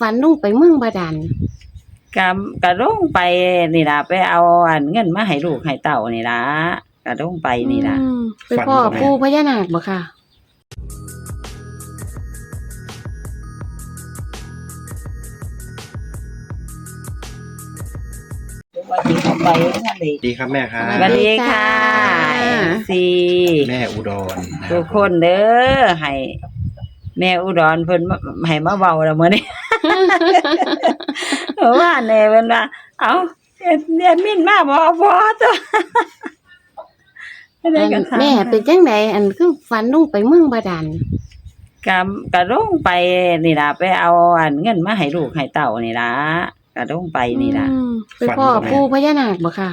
ฝันลงไปเมืองบาดาลก็ก็ลงไปนี่ล่ะไปเอาอันเงินมาให้ลูกให้เต่านี่ล่ะก็ลงไปนี่ล่ะ อืมไปพ่อปู่พญานาคบ่ค่ะ ว่าสิเข้าไปนั่นเองดีครับแม่ครับสสวัวัสสดีดีค่ะค่ะซีแม่อุดรนะรับทุกคนเด้อให้แม่อุดรเพิ่นมาให้มาเว้าแล้วมื้อนี้เพราะ ว่าแน่เพิ่นว่าเอ้าเอ็ดเรียนมินมาบ่บ่ตัวไม่ได้อันกันถามแม่เป็นจังไดอันคือฝันลงไปเมืองบาดาลก็ก็ลงไปนี่ล่ะไปเอาอันเงินมาให้ลูกให้เต่านี่ล่ะก็ลงไปนี่ล่ะอืมไปพ่อปู่พญานาคบ่ค่ะ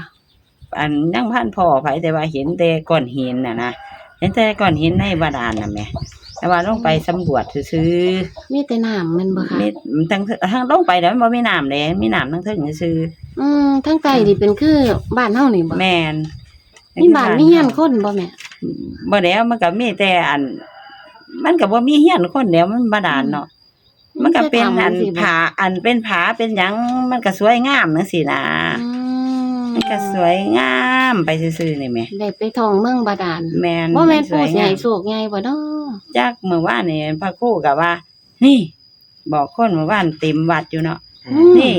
อันยังพันพ่อไผแต่ว่าเห็นแต่ก้อนหินน่ะนะเห็นแต่ก้อนหินในบาดาลน่ะแหม่ แต่ว่าลงไปสำรวจซื่อมีแต่น้ำมันบ่ๆค่ะมีทั้งทั้งลงไปแล้วมันบ่มีน้ำเลยมีน้ำทั้งเทึงซื่ออืมทั้งใต้นี่เป็นคือบ้านเฮานี่บ่ๆแม่นมีบ้านมีเฮียนคนบ่แม่บ่แล้วมันก็มีแต่อัน มันก็บ่มีเฮียนคนแล้วมันบาดาลเนาะมันก็เป็นอันผาอันเป็นผาเป็นหยังมันก็สวยงามจังซี่นะอืมมันก็สวยงามไปซื่อๆนี่แหม่ได้ไปท่องเมืองบาดาลแม่นบ่แม่นสปู่วยสิงามให้โชคใหญ่บ่เนาะ จักเมื่อวานนี่พระครูก็ว่า นี่ บอกคนเมื่อวานเต็มวัดอยู่เนาะอืม นี่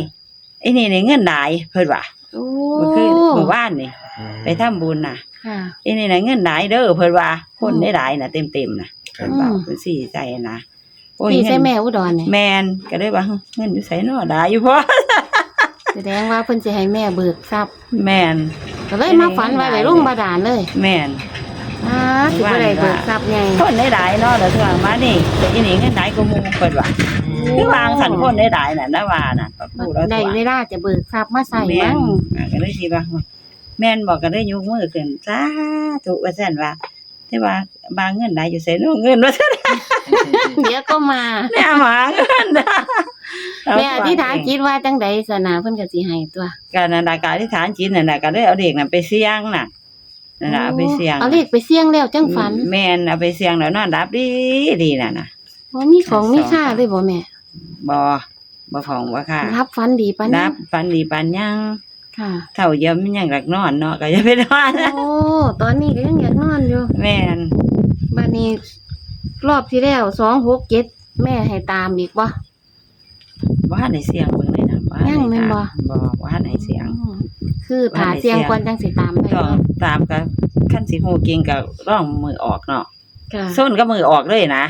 ไอ้นี่นี่เงินหลายเพิ่นว่าโอ้เมื่อคืนเมื่อวานนี่อืมไปทำบุญน่ะค่ะ ไอ้นี่น่ะเงินหลายเด้อเพิ่นว่า คนอืมได้หลายน่ะเต็มๆน่ะครัเพิ่บ นว่าอืม เพิ่นสิใจนะโอ้ยพี่เงิใช่นแม่อุดรนี่แม่นก็เลยว่าเงินอยู่ไสเนาะหลายอยู่พอแสดงว่าเพิ่นสิให้แม่เบิกทรัพย์แม่นก็เลยมาฝันว่าได้ลงบาดาลเลย แม่น อ่าสิบ่ได้เบิกทรัพย์ใหญ่คนได้หลายเนาะแล้วถึงมานี่แต่อีนี่เงินหลายกว่าหมู่เพิ่นว่าคือวางสันคนได้หลายน่ะนะว่าน่ะพระครูแล้วได้ตัวเวลาจะเบิกทรัพย์มาใส่แม่มั้นงอะก็เลยสิว่าแม่นบอกก็ได้ยกมือขึ้นสาธุว่าซั่นว่าแต่ว่าบางเงินได้อยู่ไสเนาะเงินว่าซั่นเดี๋ยวก็มาแม่หมาเงินนะแม่อธิษฐานจิตว่าจังใดสนะเพิ่นก็สิให้ตัวการนันดาการอธิษฐานจิตนั่นน่ะก็ได้เอาเด็กน่ะไปเสี่ยงน่ะ นั่นน่ะเอาไปเสี่ยงเอาเลขไปเสี่ยงแล้วจังฝันแม่นเอาไปเสี่ยงแล้วนอนรับดีดีน่ะนะบ่มีของมีค่าเลยบ่แม่บ่บ่ของบ่ค่ะรับฝันดีปานรันั้บนฝันดีปานยังค่ะเท่าเยี่ยมมันยังหลักนอนเนาะก็อย่าไปนอนโอ้ตอนนี้ก็ยังอยากนอนอยู่ แม่นบัดนี้รอบที่แล้ว267แม่ให้ตามอีกบ่บ่ทันได้เสียงเบิ่งเล ยนะบ่ทันยังแม่ได้นบ่ตามบ่ บ่ทันได้เสียงคือผ่าเสียงก่อนจังสิตามได้ต้องเนาะตามกับขั้นสิฮู้เก่งก็ร้องมือออกเนาะค่ะส้นก็มือออกเลยนะ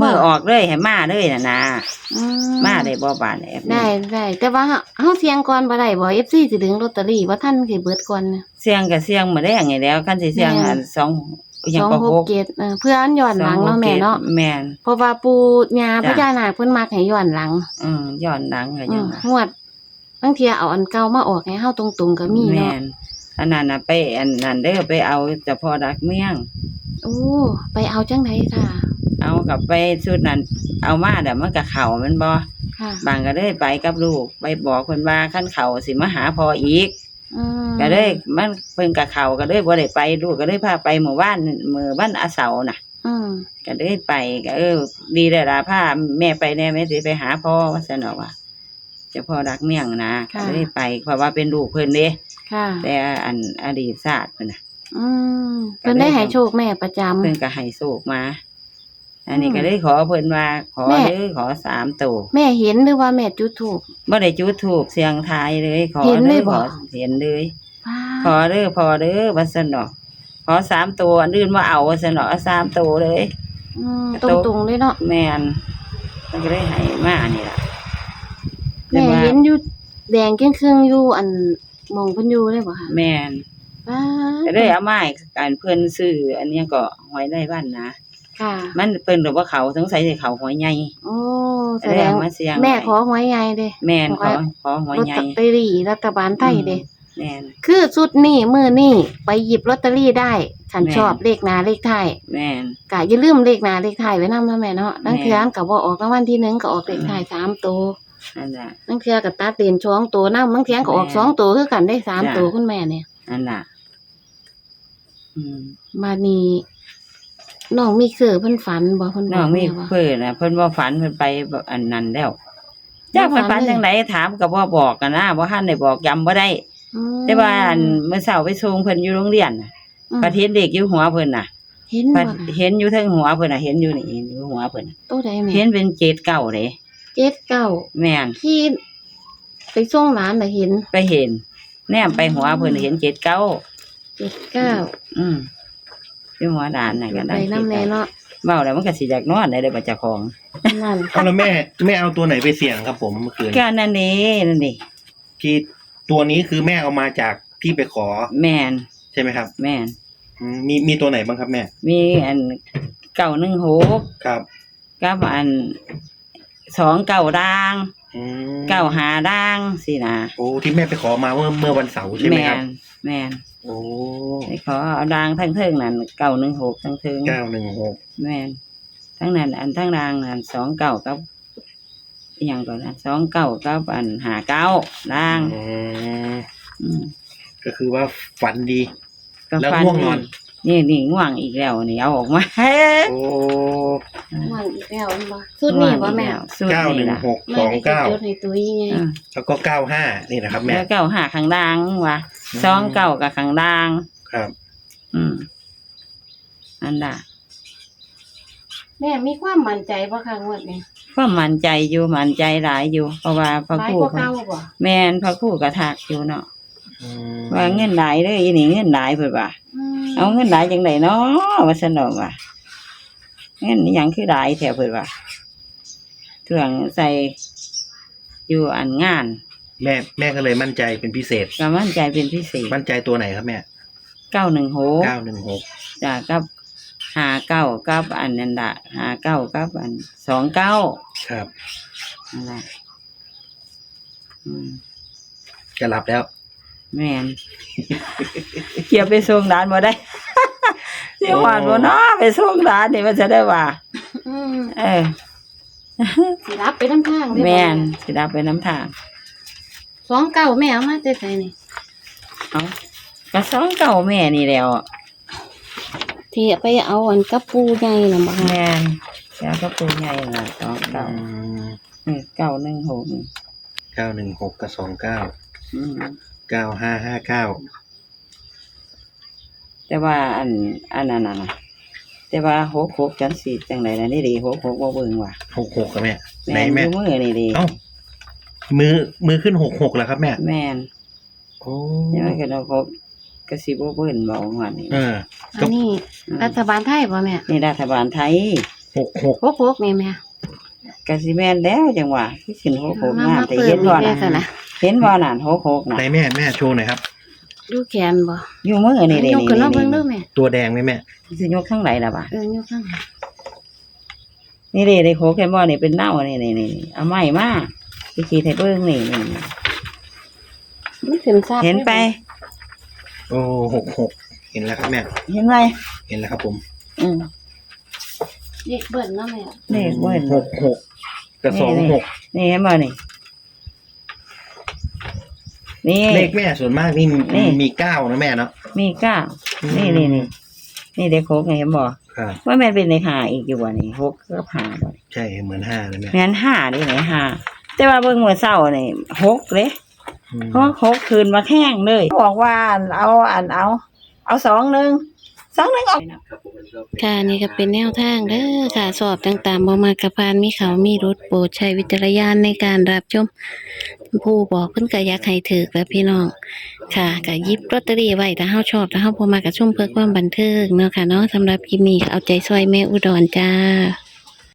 มือออกเลยให้มาเลยน่ะนะอืมาได้บ่บาดแอบได้ได้แต่ว่าเฮาเสียงก่อนบ่ได้บ่ FC สิดึงลอตเตอรี่ว่าท่านสิเบิดก่อนนะ เสียงก็เสียงมาได้อย่างไงแล้วขั้นสิเสียงแม่นอันสองอ หยังสองก็หหกกเจ็ดเออเพื่ออันย้อนหลังเนาะแม่เนาะแม่น เพราะว่าปู่ย่าพจ้ะญานาคเพิ่นมักให้ย้อนหลังอืมย้อนหลังก็อืยังมว่างวดบางเทีเอาอันเก่ามาออกให้เฮาตรงๆก็มีแม่เนาะนอันนั้นน่ะไปอันนั้นเด้อไปเอาเจะพอรักเมี่ยงโอ้ไปเอาจังไดค่ะ เอากลับไปชุดนั้น เอามาเดี๋ยวมันก็เข่าแมันบ่ค่ะบางก็เลยไปกับลูก ไปบอกเพิ่นว่าขั้นเข่าสิมาหาพออีก อืมก็เลยมันเพิ่นกับเข่าก็เลยบ่ได้ไปลูกก็เลยพาไปหมู่บ้านมื้อวันอาเสาร์น่ะ อืมก็เลยไปก็เออ ดีเลยล่ะพาแม่ไปแน่แม่สิไปหาพ่อว่าซั่นเนาะว่าเจ้าพ่อรักเมี่ยงนะก็เลยไปเพราะว่าเป็นลูกเพิ่นเด้ค่ะ แต่อันอดีตศาสตร์เพิ่นน่ะ อืมเพิ่นได้ให้โชคแม่ประจำเพิ่นก็ให้โชคมา อันนี้อืมก็เลยขอเพิ่นว่า ขอแม่ เด้อขอสามตัวแม่เห็นหรือว่าแม่จุดถูก บ่ได้จุดถูกเสียงทายเลย ขอเห็นเลเด้ยอบ่ ขอเห็นเลยว้าขอเด้อพอเด้อว่าซั่นเนาะขอสามตัวอันอื่นบ่เอาว่าซั่นเนาะเอาสามตัวเลยอืมตรงๆเลยเนาะแม่นมันก็เลยให้มานี่ล่ะแม่เห็นอยู่แดงครึ่งๆอยู่อันหมองเพิ่นอยู่เลยบ่ค่ะแม่น ว้าก็เลยเอามาให้การเพิ่นซื้ออันเนี้ยก็หอยไร่บ้านนะ ค่ะมันเพิ่นบอกว่าเขาสงสัยสิเขาหอยใหญ่โอ้แสก็เลดยงเอามาเสียงแม่ไว้ขอหวยใหญ่เด้แม่นขขออขอหอยลอตใหญ่เตอรี่รัฐบาลไทยเด้แม่นคือชุดนี้มือนี่ไปหยิบลอตเตอรี่ได้ฉันแม่นชอบเลขหน้าเลขท้ายแม่นกะอย่าลืมเลขหน้าเลขท้ายไว้นำนะแม่เนาะนั่งแม่นเทื่ออันก็บ่ออกรางวัลที่หนึ่งก็ออกเลขท้ายสามตัวนั่นน่ะนั่งเทื่อก็ตัดเลนสองตัวนำบางเทื่อก็ออกแม่นสองตัวคือกันได้สามจ้ะตัวคุณแม่เนี่ยนั่นน่ะอืมมานี่ น้องมีเสือเพิ่นฝันบ่เพิ่นบน้ออกงมีแม่ว่า เพิ่นน่ะเพิ่นบ่ฝันเพิ่นไปแบบอันนั้นแล้วเจ้าเพิ่นฝันจังไดถามก็บ่บอกกันนะบ่ทันได้บอกย้ำบ่ได้ อืมแต่ว่าอันเมื่อเช้าไปส่งเพิ่นอยู่โรงเรียนน่ะอืมประเทศเด็กอยู่หัวเพิ่นน่ะเห็นเพิ่บ่นเห็นอยู่เทั้งหัวเพิ่นน่ะเห็นอยู่นี่อยู่หัวเพิ่นน่ะตัวใดแม่เห็นเป็นเจ็ดเก้าเด้เจ็ดเก้าแม่นที่ไปส่งหลานน่ะเห็นไปเห็น แนมไปหัวเพิ่นเห็นเจ็ดเก้าเจ็ดเก้าอืม อยู่หัวด่านน่ะก็ไปได้น้ำแน่เนาะเว้าแล้วมันก็สิอยากนอนได้เด้อบัดเจ้าของนั่นเอาแล้วแม่แม่เอาตัวไหนไปเสี่ยงครับผมเมื่อคืนก็นั่นเด้นั่นเด้ที่ตัวนี้คือแม่เอามาจากที่ไปขอแม่นใช่ไหมครับแม่นอืมมีมีตัวไหนบ้างครับแม่ มีอันเก้าหนึ่งหกครับ กับอันสองเก้าด่างอืมเก้าหาด่างสินะโอ้ที่แม่ไปขอมาเมื่อเมื่อวันเสาร์ใช่ไหมแม่ครับน แม่นโอ้ไปขอเอาด่างทั้งเทิงนั่นเก้าหนึ่งหกทั้งเทิงเก้าหนึ่งหกแม่นทั้งนั้นอันทั้งด่างนั่นสองเก้ากับอหย่างก่อนนะสองเก้ากับอันหาเก้าด่าง อืมอืมก็คือว่าฝันดี ก็แล้วฟัง่วงนอน นี่นี่ง่วงอีกแล้วนี่เอาออกมา โอ้มันอีกแล้วอันบ่สุดนี่บ่แม่สุดเก้าหนึ่นี่งล่ะหกสองเก้าจดให้ตัวยังไงอืมแล้วก็เก้าห้านี่นะครับแม่แล้วเก้าหาข้างด่างว่ะ สองเก้ากับข้างด่าง ครับ อืมอันน่ะแม่มีความมั่นใจบ่คะงวดนี้ก็มั่นใจอยู่มั่นใจหลายอยู่ เพราะว่าพระหลายครูกว่าเก่าบ่แม่นพระครูกระทักอยู่เนาะอืมว่าเงินหลายเด้ออีนี่เงินหลายเพิ่นว่ามเอาเงินหลายจังไดเนาะว่าซั่นดอกว่าเงินนี่หยังคือหลายแท้เพิ่นว่าเครื่องใส่อยู่อันงาน แม่แม่ก็เลยมั่นใจเป็นพิเศษ ก็มั่นใจเป็นพิเศษมั่นใจตัวไหนครับแม่916เก้าหนึ่งหกจ้ะกับ59กับอันนั้นล่ะ59กับอัน29ครับนั่นแหละอืมจะหลับแล้ว แม่น เกี่ยวไปส่งร้านบ่ได้ เสียหวานบ่เนาะไปส่งร้านนี่มันจะได้ว่า อืมเออ สิรับไปน้ำทางเด้อบ่ แม่นสิดับไปน้ำทาง สองเก้าแม่เอามาแต่ไสนี่เอาก็สองเก่าแม่นี่แล้วอะที่ไปเอาอันกับปูใหญ่น่ะบ่คะแม่นแล้วก็ปูใหญ่น่ะสองเก่าเออเก่าหนึ่งหกเก้าหนึ่งหกกับสองเก้าอืมเก้าห้าห้าเก้าแต่ว่าอันอันนั้นน่ะนะแต่ว่าหกหกจังสีจังไหนนะนี่ดีหกหกบ่เบิ่งว่ะหกหกครับแม่ไหนแม่นอแม่ยู่มือนี่ดีเอ้า มือมือขึ้นหกหกแล้วครับแม่ แม่นโอ้ยังไงก็เราพบกระสิบเบิ่นเบาหวานนี่เอออันนี้รัฐบาลไทยบ่แม่นี่รัฐบาลไทยหกหกพกๆนี่แม่กะสิแม่นแล้วจังหวะที่สินหกหกมางามมาแต่เปิเห็ดนนี่บ่แม่น่ะซะนะเห็นบ่น่ะหกหกน่ะไหนแม่แม่โชว์หน่อยครับดูแขนบ่อยู่มือนี่เด้ยกนี่ขึ้นมาเบิ่งเด้อนี่แม่ตัวแดงไหมแม่สิยกข้างไหนล่ะบ่ะเออยกข้างนี่เด้ได้หกเห็นบ่นี่เป็นเน่านี่นี่นี่นี่เอาไม้มา สิขีดให้เบิ่งนี่นี่นี่มันขึ้นซับเห็นไป โอ้หกหกเห็นแล้วครับแม่ เห็นไหมเห็นแล้วครับผมอืมเด็กเบิ่นเนาะแม่นี่เบิ่นหกหกกับสองหกนี่เห็นบ่นี่ นี่ เลขแม่ส่วนมากนี่นี่ มีเก้านะแม่เนาะมีเก้า นี่นี่นี่นี่เด็กหกนี่เห็นบ่ครับ ว่าแม่นเป็นในหาอีกอยู่บ่นี่หกก็หาบ่ใช่เหมือนห้าเลยแม่ แม่นห้านี่ไหนห้า แต่ว่าเบิ่งมื้อเช้านี่หกเด้อืมเพราะหกคืนมาแข้งเลยบอกว่าเอาอันเอา เอาสองหนึ่งสองหนึ่งออกค่ะนี่ก็เป็นแนวทางเด้อค่ะ สอบต่างๆบ่มากระพานมีเขามีรถโปรดใช้วิจารณญาณในการรับชมผู้บอกเพิ่นก็อยากให้ถือแล้วพี่น้อง ค่ะก็หยิบลอตเตอรี่ไว้ถ้าเฮาชอบถ้าเฮาบ่มากระชุ่มเพื่อความบันเทิงเนาะค่ะเนาะสำหรับคลิปนี้ก็เอาใจช่วยแม่อุดรจ้า